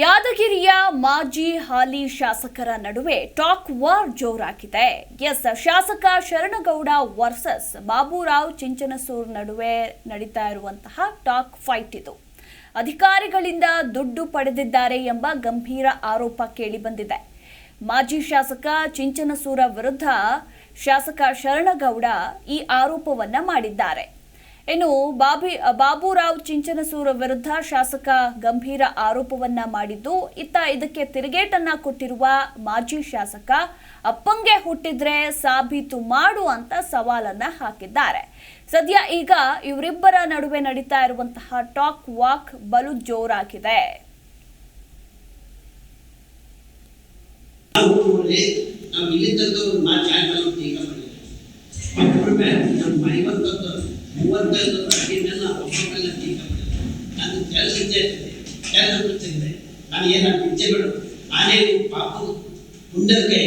ಯಾದಗಿರಿಯ ಮಾಜಿ ಹಾಲಿ ಶಾಸಕರ ನಡುವೆ ಟಾಕ್ ವಾರ್ ಜೋರಾಗಿದೆ. ಎಸ್, ಶಾಸಕ ಶರಣಗೌಡ ವರ್ಸಸ್ ಬಾಬುರಾವ್ ಚಿಂಚನಸೂರ್ ನಡುವೆ ನಡೀತಾ ಇರುವಂತಹ ಟಾಕ್ ಫೈಟ್ ಇದು. ಅಧಿಕಾರಿಗಳಿಂದ ದುಡ್ಡು ಪಡೆದಿದ್ದಾರೆ ಎಂಬ ಗಂಭೀರ ಆರೋಪ ಕೇಳಿಬಂದಿದೆ ಮಾಜಿ ಶಾಸಕ ಚಿಂಚನಸೂರ ವಿರುದ್ಧ ಶಾಸಕ ಶರಣಗೌಡ ಈ ಆರೋಪವನ್ನ ಮಾಡಿದ್ದಾರೆ. ಇನ್ನು ಬಾಬಿ, ಬಾಬುರಾವ್ ಚಿಂಚನಸೂರ ವಿರುದ್ಧ ಶಾಸಕ ಗಂಭೀರ ಆರೋಪವನ್ನ ಮಾಡಿದ್ದು, ಇತ್ತ ಇದಕ್ಕೆ ತಿರುಗೇಟನ್ನ ಕೊಟ್ಟಿರುವ ಮಾಜಿ ಶಾಸಕ ಅಪ್ಪಂಗೆ ಹುಟ್ಟಿದ್ರೆ ಸಾಬೀತು ಮಾಡು ಅಂತ ಸವಾಲನ್ನ ಹಾಕಿದ್ದಾರೆ. ಸದ್ಯ ಈಗ ಇವರಿಬ್ಬರ ನಡುವೆ ನಡೀತಾ ಇರುವಂತಹ ಟಾಕ್ ವಾಕ್ ಬಲು ಜೋರಾಗಿದೆ. ನಾವು ಮೂವತ್ತೈದು ಅಡಿನೆಲ್ಲ ಒಬ್ಬೊಬ್ಬೆಲ್ಲ ಟೀಕ ಮಾಡಿದ್ರು ನಾನು ಕೆಲಸದ್ದೇ ಕೆಲಸ ಬಿಡ್ತಿದ್ದೆ ನಾನು ಏನ ಪಿಚ್ಚೆಗಳು ನಾನೇ ಪಾಪ ಮುಂದಕ್ಕೆ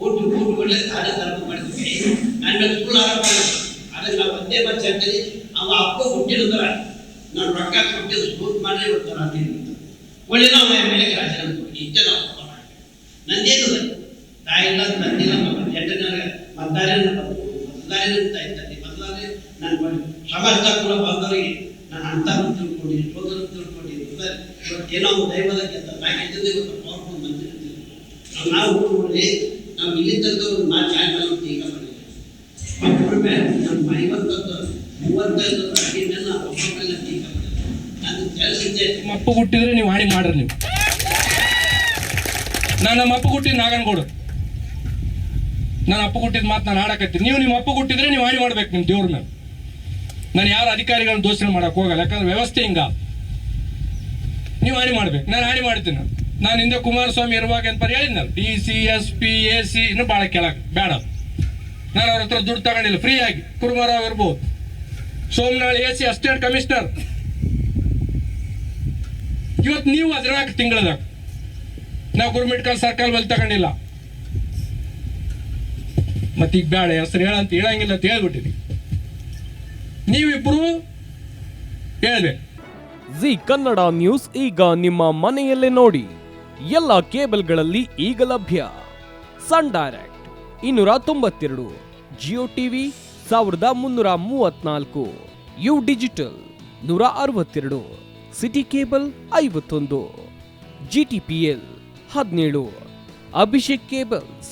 ಓಟು ಓಟು ಒಳ್ಳೆ ತಾನೇ ತರಕು ಮಾಡಿದ್ದೆ ನನ್ನ ಮೇಲೆ ಸುಳ್ಳು ಆರೋಪ ಮಾಡಿದ್ರು. ಅದಕ್ಕೆ ನಾವು ಒಂದೇ ಮಾತು ಹೇಳ್ತೀನಿ ಅವ ಅಪ್ಪ ಹುಟ್ಟಿರೋದ್ರ ನಾನು ರೊಕ್ಕ ಕೊಟ್ಟು ಸ್ಕೂಲ್ ಮಾಡಿ ಬರ್ತಾರ ಅಂತ ಒಳ್ಳೆ ನಾವು ಮೇಲೆ ರಾಜೀನಾಮೆ ಕೊಡಿ ಇಷ್ಟೇ ನಾವು ತಪ್ಪ ಮಾಡಿದ್ವಿ. ನಂದೇನು ತಾಯಿಲ್ಲ ತಂದಿಲ್ಲ ಎಂಟನೇ ಮತದಾರನ ಮತದಾರನ ತಾಯಿ ತಂದೆ ಮತದಾರ ನಾನು ಸಮರ್ಥ ಕೂಡ ಬಂದವರಿಗೆ ನಾನು ಅಂತ ಸೋದರ ತಿಳ್ಕೊಂಡಿದ್ದೀನಿ ಇವತ್ತು ಏನೋ ಒಂದು ದೈವದ ಕೆಲಸ ನಾಲ್ಕೈದು ಇವತ್ತು ಪವರ್ಫುಲ್ ಮಂತ್ರಿ ಇರ್ತೀವಿ. ನಾವು ನೋಡಿ ನಾವು ಇಲ್ಲಿ ತಂದು ಒಂದು ಮಾತು ಅಂತ ಈಗ ಮಾಡಿದ್ವಿ ಒಬ್ಬೊಬ್ಬೆ ನಮ್ಮ ಐವತ್ತೊಂದು, ಮೂವತ್ತೈದು ಒಬ್ಬೊಬ್ಬೆಲ್ಲ ಟೀಕ ಮಾಡಿದ್ರು ನಾನು ಕೆಲಸಕ್ಕೆ ಮಪ್ಪು ಅಪ್ಪ ಹುಟ್ಟಿದ್ರೆ ನೀವು ಹಾಡಿ ಮಾಡ್ರಿ ನೀವು. ನಾನು ನಮ್ಮ ಅಪ್ಪ ಹುಟ್ಟಿದ ನಾಗನಗೌಡ. ನಾನು ಅಪ್ಪ ಹುಟ್ಟಿದ ಮಾತು ನಾನು ಆಡಕತ್ತೀನಿ. ನೀವು ನಿಮ್ಮ ಅಪ್ಪು ಕೊಟ್ಟಿದ್ರೆ ನೀವು ಹಾನಿ ಮಾಡ್ಬೇಕು ನಿಮ್ಮ ದೇವ್ರ ಮೇಲೆ ನಾನು ಯಾರು ಅಧಿಕಾರಿಗಳನ್ನ ದೋಷಣೆ ಮಾಡಕ್ ಹೋಗಲ್ಲ. ಯಾಕಂದ್ರೆ ವ್ಯವಸ್ಥೆ ಹಿಂಗ. ನೀವು ಹಾನಿ ಮಾಡ್ಬೇಕು. ನಾನು ಹಾನಿ ಮಾಡ್ತೀನಿ ನಾನು. ಹಿಂದೆ ಕುಮಾರಸ್ವಾಮಿ ಇರುವಾಗ ಅಂತ ಹೇಳಿದ್ನಲ್ಲ? D C S P A C ಇನ್ನು ಭಾಳ ಕೆಳಗೆ. ಬೇಡ. ನಾನು ಅವ್ರ ಹತ್ರ ದುಡ್ಡು ತಗೊಂಡಿಲ್ಲ. ಫ್ರೀ ಆಗಿ. ಕುರುಮಾರಾವ್ ಇರ್ಬೋದು. Somanal A C assistant commissioner ಇವತ್ತು ನೀವು ಅದ್ರಾಗ ತಿಂಗಳದಾಗ. ನಾವು ಗುರುಮಿಟ್ಕಲ್ ಕಾಲ್ ಸರ್ಕಲ್ ಬಲ್ ತಗೊಂಡಿಲ್ಲ. ಮತ್ತೆ ಈಗ ಬೇಡ ಹೆಸರು ಹೇಳಂತ ಹೇಳಂಗಿಲ್ಲ ಅಂತ ಹೇಳ್ಬಿಟ್ಟಿನಿ. ನೀವಿಬ್ರು ಹೇಳಿದೆ ಜಿ ಕನ್ನಡ ನ್ಯೂಸ್ ಈಗ ನಿಮ್ಮ ಮನೆಯಲ್ಲೇ ನೋಡಿ. ಎಲ್ಲ ಕೇಬಲ್ಗಳಲ್ಲಿ ಈಗ ಲಭ್ಯ. ಸನ್ ಡೈರೆಕ್ಟ್ ಇನ್ನೂರ ತೊಂಬತ್ತೆರಡು, ಜಿಯೋ ಟಿವಿ ಸಾವಿರದ ಮುನ್ನೂರ ಮೂವತ್ನಾಲ್ಕು, ಯು ಡಿಜಿಟಲ್ ನೂರ ಅರವತ್ತೆರಡು, ಸಿಟಿ ಕೇಬಲ್ ಐವತ್ತೊಂದು ಜಿ ಟಿ ಪಿ ಎಲ್ ಹದಿನೇಳು, ಅಭಿಷೇಕ್ ಕೇಬಲ್ಸ್